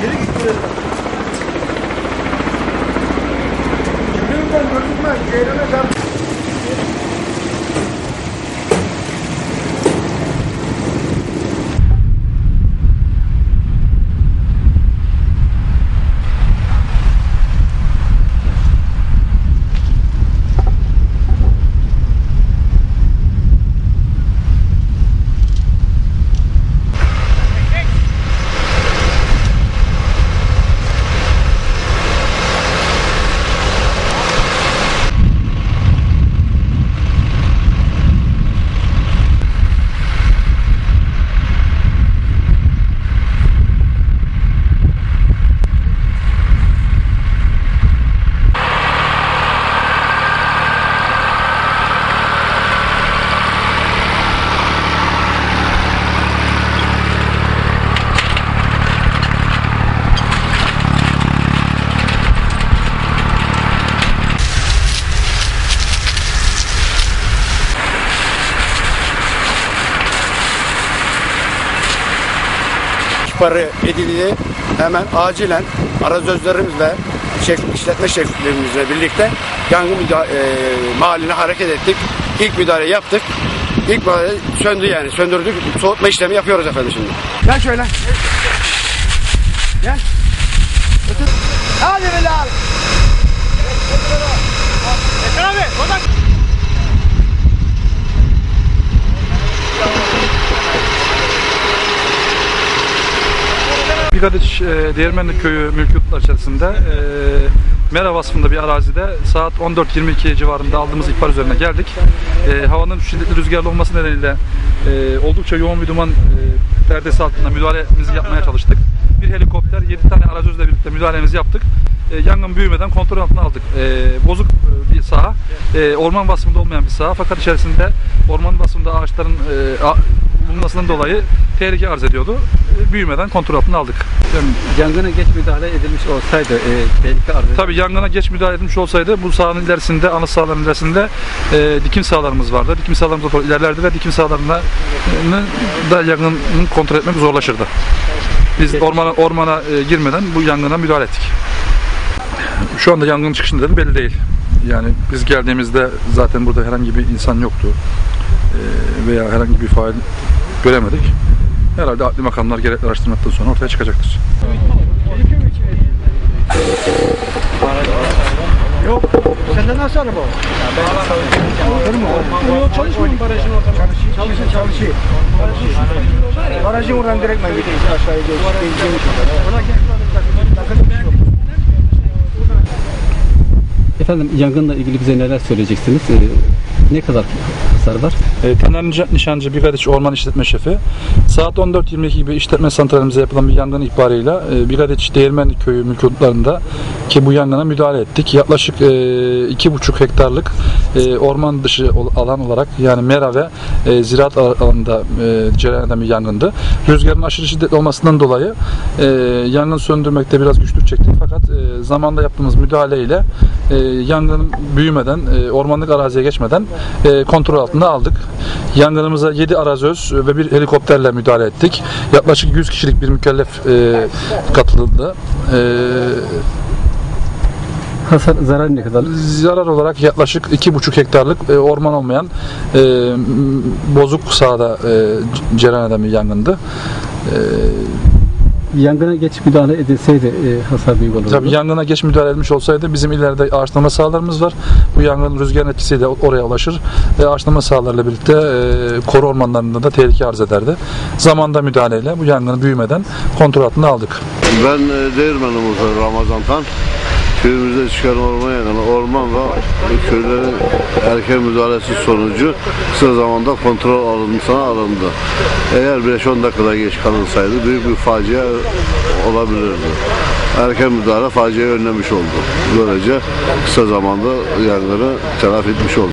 Geri git. İhbarı edildi. Hemen acilen arazözlerimiz ve şef, işletme şeflerimizle birlikte yangın müda- e, mahalline hareket ettik. İlk müdahale yaptık. İlk müdahale söndü yani söndürdük. Soğutma işlemi yapıyoruz efendim şimdi. Gel şöyle. Gel. Hadi Bilal. Bigadiç e, Değirmenli Köyü mülk yurtlar içerisinde e, Mera vasfında bir arazide saat 14.22 civarında aldığımız ihbar üzerine geldik. E, havanın şiddetli rüzgarlı olması nedeniyle e, oldukça yoğun bir duman e, perdesi altında müdahalemizi yapmaya çalıştık. Bir helikopter, 7 tane arazözle birlikte müdahalemizi yaptık. E, yangın büyümeden kontrol altına aldık. E, bozuk e, bir saha, e, orman vasfında olmayan bir saha fakat içerisinde orman vasfında ağaçların e, a- bulunmasından dolayı tehlike arz ediyordu. E, büyümeden kontrol altına aldık. Yani yangına geç müdahale edilmiş olsaydı e, tehlike arz eder. Tabii yangına geç müdahale edilmiş olsaydı bu sahanın ilerisinde, ana sahaların ilerisinde e, dikim sahalarımız vardı. Dikim sahalarımız ilerlerdi ve dikim sahalarına e, da yangını kontrol etmek zorlaşırdı. Biz ormana, ormana e, girmeden bu yangına müdahale ettik. Şu anda yangın çıkış nedeni belli değil. Yani biz geldiğimizde zaten burada herhangi bir insan yoktu. E, veya herhangi bir fail göremedik. Herhalde adli makamlar gerekli araştırmadan sonra ortaya çıkacaktır. Sende nasıl araba var? Olur mu? Yok çalışmıyor. Çalışıyor, çalışıyor, çalışıyor. Barajın oradan direkt ben gideyim aşağıya. Ona gel. Efendim yangınla ilgili bize neler söyleyeceksiniz? E, ne kadar hasar var? E, Taner Nica- Nişancı Bigadiç Orman İşletme Şefi saat 14.22 gibi işletme santralimize yapılan bir yangın ihbarıyla e, Bigadiç Değirmenli Köyü mülkiyatlarında ki bu yangına müdahale ettik. Yaklaşık e, iki buçuk hektarlık e, orman dışı alan olarak yani mera ve e, ziraat al- alanında e, cereyan eden bir yangındı. Rüzgarın aşırı şiddetli olmasından dolayı e, yangın söndürmekte biraz güçlük çektik fakat e, zamanda yaptığımız müdahaleyle e, yangın büyümeden, e, ormanlık araziye geçmeden e, kontrol altında aldık. Yangınımıza 7 arazöz ve bir helikopterle müdahale ettik. Yaklaşık 100 kişilik bir mükellef e, katıldı. E, Hasar zarar ne kadar? zarar olarak yaklaşık 2,5 hektarlık e, orman olmayan e, bozuk sahada e, cereyan eden bir yangındı. Yangına geç müdahale edilseydi e, hasar büyük olurdu. Tabii yangına geç müdahale edilmiş olsaydı bizim ileride ağaçlama sahalarımız var. Bu yangın rüzgarın etkisiyle oraya ulaşır ve ağaçlama sahalarıyla birlikte e, koru ormanlarında da tehlike arz ederdi. Zamanda müdahaleyle bu yangını büyümeden kontrol altına aldık. Ben e, Değirmenli Muhtarı Ramazan Tan. Köyümüzde çıkan orman yangını, orman ve köylerin erken müdahalesi sonucu kısa zamanda kontrol alıntısına alındı. Eğer 5-10 dakikada geç kalınsaydı büyük bir facia olabilirdi. Erken müdahale faciayı önlemiş oldu. Böylece kısa zamanda yangını telafi etmiş oldu.